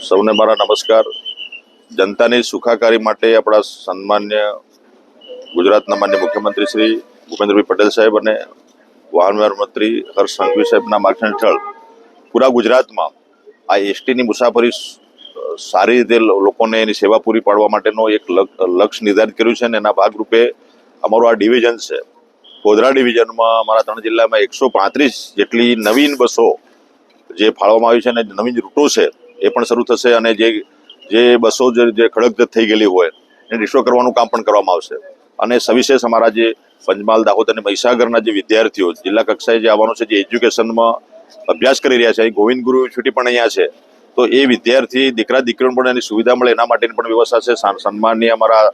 સૌને મારા નમસ્કાર. જનતાની સુખાકારી માટે આપણા સન્માન્ય ગુજરાતના માન્ય મુખ્યમંત્રી શ્રી ભૂપેન્દ્રભાઈ પટેલ સાહેબ અને વાહન વ્યવહાર મંત્રી હર્ષ સંઘવી સાહેબના માર્ગદર્શન હેઠળ પૂરા ગુજરાતમાં આ એસટીની મુસાફરી સારી રીતે લોકોને એની સેવા પૂરી પાડવા માટેનો એક લક- લક્ષ્ય નિર્ધારિત કર્યું છે અને એના ભાગરૂપે અમારું આ ડિવિઝન છે. ગોધરા ડિવિઝનમાં અમારા ત્રણ જિલ્લામાં એકસો પાંત્રીસ જેટલી નવીન બસો જે ફાળવવામાં આવી છે અને નવીન રૂટો છે એ પણ શરૂ થશે અને જે જે બસો જે ખડકજત થઈ ગયેલી હોય, એને રિસ્ટોર કરવાનું કામ પણ કરવામાં આવશે. અને સવિશેષ અમારા જે પંચમહાલ દાહોદ અને મહીસાગરના જે વિદ્યાર્થીઓ, જિલ્લા કક્ષાએ જે આવવાનું છે, જે એજ્યુકેશનમાં અભ્યાસ કરી રહ્યા છે, અહીં ગોવિંદ ગુરુ યુનિવર્સિટી પણ અહીંયા છે, તો એ વિદ્યાર્થી, દીકરા, દીકરીઓને પણ એની સુવિધા મળે, એના માટેની પણ વ્યવસ્થા છે. સન્માનની અમારા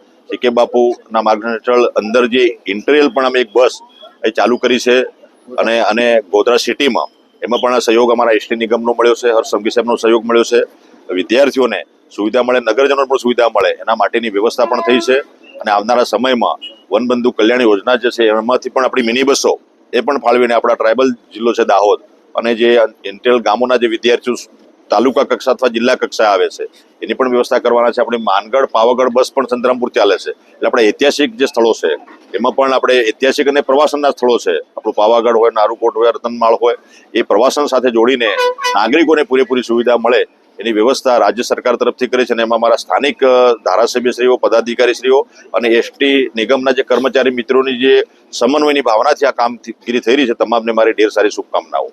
કે બાપુના માર્ગદર્શન હેઠળ અંદર જે ઇન્ટરિયલ પણ અમે એક બસ એ ચાલુ કરી છે, અને અને ગોધરા સિટીમાં એમાં પણ સહયોગ અમારા એસટી નિગમનો મળ્યો છે, હર્ષ સંઘવી સાહેબનો સહયોગ મળ્યો છે. વિદ્યાર્થીઓને સુવિધા મળે, નગરજનોને પણ સુવિધા મળે, એના માટેની વ્યવસ્થા પણ થઈ છે. અને આવનારા સમયમાં વનબંધુ કલ્યાણ યોજના જે છે, એમાંથી પણ આપણી મિની બસો એ પણ ફાળવીને આપણા ટ્રાઇબલ જિલ્લો છે, દાહોદ અને જે ઇન્ટેલ ગામોના જે વિદ્યાર્થીઓ તાલુકા કક્ષા અથવા જિલ્લા કક્ષાએ આવે છે, એની પણ વ્યવસ્થા કરવાના છે. આપણી માનગઢ પાવાગઢ બસ પણ સંતરામપુર ચાલે છે. એટલે આપણે ઐતિહાસિક જે સ્થળો છે એમાં પણ આપણે ઐતિહાસિક અને પ્રવાસનના સ્થળો છે. આપણું પાવાગઢ હોય, નારુકોટ હોય, રતનમાળ હોય, એ પ્રવાસન સાથે જોડીને નાગરિકોને પૂરેપૂરી સુવિધા મળે એની વ્યવસ્થા રાજ્ય સરકાર તરફથી કરી છે અને એમાં મારા સ્થાનિક ધારાસભ્યશ્રીઓ, પદાધિકારીશ્રીઓ અને એસટી નિગમના જે કર્મચારી મિત્રોની જે સમન્વયની ભાવનાથી આ કામગીરી થઈ રહી છે, તમામને મારી ઢેર સારી શુભકામનાઓ.